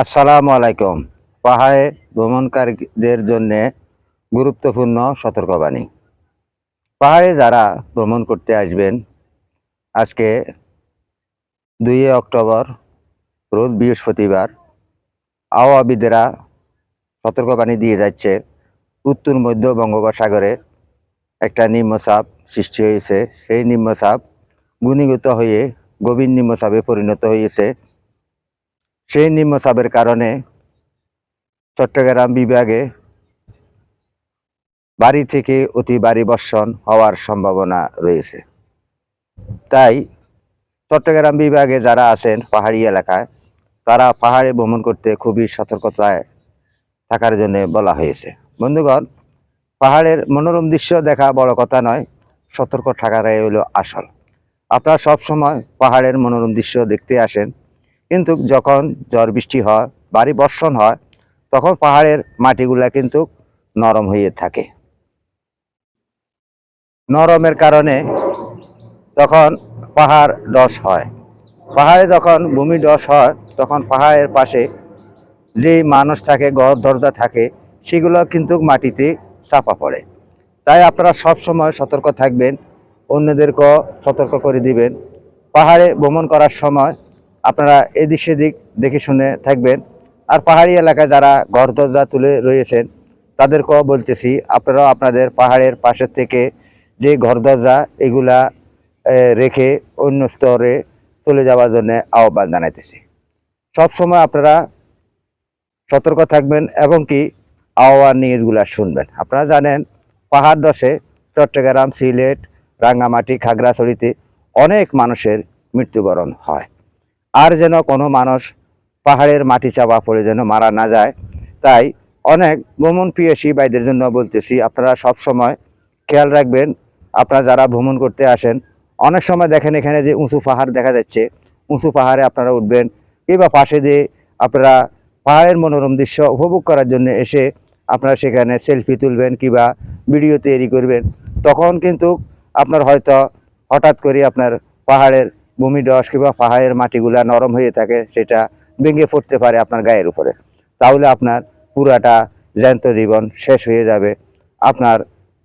আসসালামু আলাইকুম। পাহাড়ে ভ্রমণকারীদের জন্য গুরুত্বপূর্ণ সতর্কবাণী। পাহাড়ে যারা ভ্রমণ করতে আসবেন, আজকে দুই অক্টোবর রোজ বৃহস্পতিবার আওয়াবিদেরা সতর্কবাণী দিয়ে যাচ্ছে, উত্তর, মধ্য বঙ্গোপসাগরে একটা নিম্নচাপ সৃষ্টি হয়েছে। সেই নিম্নচাপ গুণীগত হয়ে গভীর নিম্নচাপে পরিণত হয়েছে। সেই নিম্নচাপের কারণে চট্টগ্রাম বিভাগে বাড়ি থেকে অতি ভারী বর্ষণ হওয়ার সম্ভাবনা রয়েছে। তাই চট্টগ্রাম বিভাগে যারা আছেন পাহাড়ি এলাকায়, তারা পাহাড়ে ভ্রমণ করতে খুবই সতর্কতায় থাকার জন্য বলা হয়েছে। বন্ধুগণ, পাহাড়ের মনোরম দৃশ্য দেখা বড় কথা নয়, সতর্ক থাকাটাই হলো আসল। আপনারা সব সময় পাহাড়ের মনোরম দৃশ্য দেখতে আসেন। কিন্তু যখন ঝড় বৃষ্টি হয় বাড়ি বর্ষণ হয়, তখন পাহাড়ের মাটিগুলা কিন্তু নরম হয়ে থাকে। নরমের কারণে তখন পাহাড় ডস হয়। পাহাড়ে যখন ভূমি ডস হয়, তখন পাহাড়ের পাশে যে মানুষ থাকে ঘর দরজা থাকে, সেগুলো কিন্তু মাটিতে চাপা পড়ে। তাই আপনারা সব সময় সতর্ক থাকবেন, অন্যদেরকেও সতর্ক করে দিবেন। পাহাড়ে ভ্রমণ করার সময় আপনারা এদিক সেদিক দেখে শুনে থাকবেন। আর পাহাড়ি এলাকায় যারা ঘর দরজা তুলে রয়েছেন, তাদেরকেও বলতেছি, আপনারাও আপনাদের পাহাড়ের পাশের থেকে যে ঘর দরজা, এগুলা রেখে অন্য স্তরে চলে যাওয়ার জন্য আহ্বান জানাইতেছি। সবসময় আপনারা সতর্ক থাকবেন এবং কি আহ্বান নিউজগুলা শুনবেন। আপনারা জানেন, পাহাড় দশে চট্টগ্রাম, সিলেট, রাঙ্গামাটি, খাগড়াছড়িতে অনেক মানুষের মৃত্যুবরণ হয়। আর যেন কোনো মানুষ পাহাড়ের মাটি চাপা পড়ে যেন মারা না যায়। তাই অনেক ভ্রমণ পিয়াসী ভাইদের জন্য বলতেছি, আপনারা সব সময় খেয়াল রাখবেন, আপনারা যারা ভ্রমণ করতে আসেন, অনেক সময় দেখেন এখানে যে উঁচু পাহাড় দেখা যাচ্ছে, উঁচু পাহাড়ে আপনারা উঠবেন কিংবা পাশে দিয়ে আপনারা পাহাড়ের মনোরম দৃশ্য উপভোগ করার জন্য এসে আপনারা সেখানে সেলফি তুলবেন কিংবা ভিডিও তৈরি করবেন। তখন কিন্তু আপনার হয়তো হঠাৎ করে আপনার পাহাড়ের ভূমি দশ কিংবা পাহাড়ের মাটিগুলা নরম হয়ে থাকে, সেটা ভেঙে পড়তে পারে আপনার গায়ের উপরে। তাহলে আপনার পুরাটা জ্যান্ত জীবন শেষ হয়ে যাবে। আপনার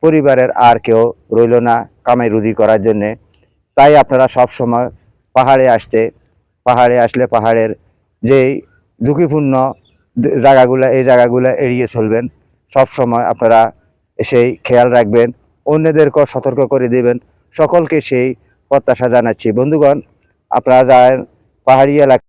পরিবারের আর কেউ রইল না কামাই রুজি করার জন্যে। তাই আপনারা সব সময় পাহাড়ে আসতে, পাহাড়ে আসলে পাহাড়ের যেই ঝুঁকিপূর্ণ জায়গাগুলো, এই জায়গাগুলো এড়িয়ে চলবেন। সব সময় আপনারা সেই খেয়াল রাখবেন, অন্যদেরকেও সতর্ক করে দেবেন। সকলকে সেই প্রত্যাশা জানাচ্ছি। বন্ধুগণ, আপনারা যান পাহাড়ি এলাকা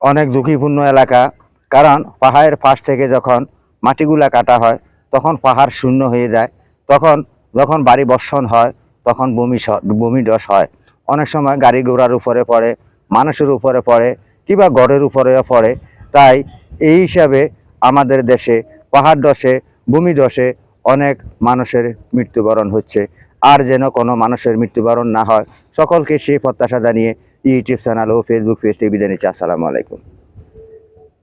অনেক ঝুঁকিপূর্ণ এলাকা। কারণ পাহাড়ের পাশ থেকে যখন মাটিগুলা কাটা হয়, তখন পাহাড় শূন্য হয়ে যায়। তখন যখন বাড়ি বর্ষণ হয়, তখন বমি স- বমি ডস হয়। অনেক সময় গাড়ি ঘোড়ার উপরে পড়ে, মানুষের উপরে পড়ে, কিংবা গড়ের উপরেও পড়ে। তাই এই হিসাবে আমাদের দেশে পাহাড় ডসে ভূমি ডসে অনেক মানুষের মৃত্যুবরণ হচ্ছে। আর যেন কোনো মানুষের মৃত্যুবরণ না হয়। সকলকে সেই প্রত্যাশা জানিয়ে ইউটিউব চ্যানেল ও ফেসবুক পেজ বিদায় নিচ্ছি। আসসালামু আলাইকুম।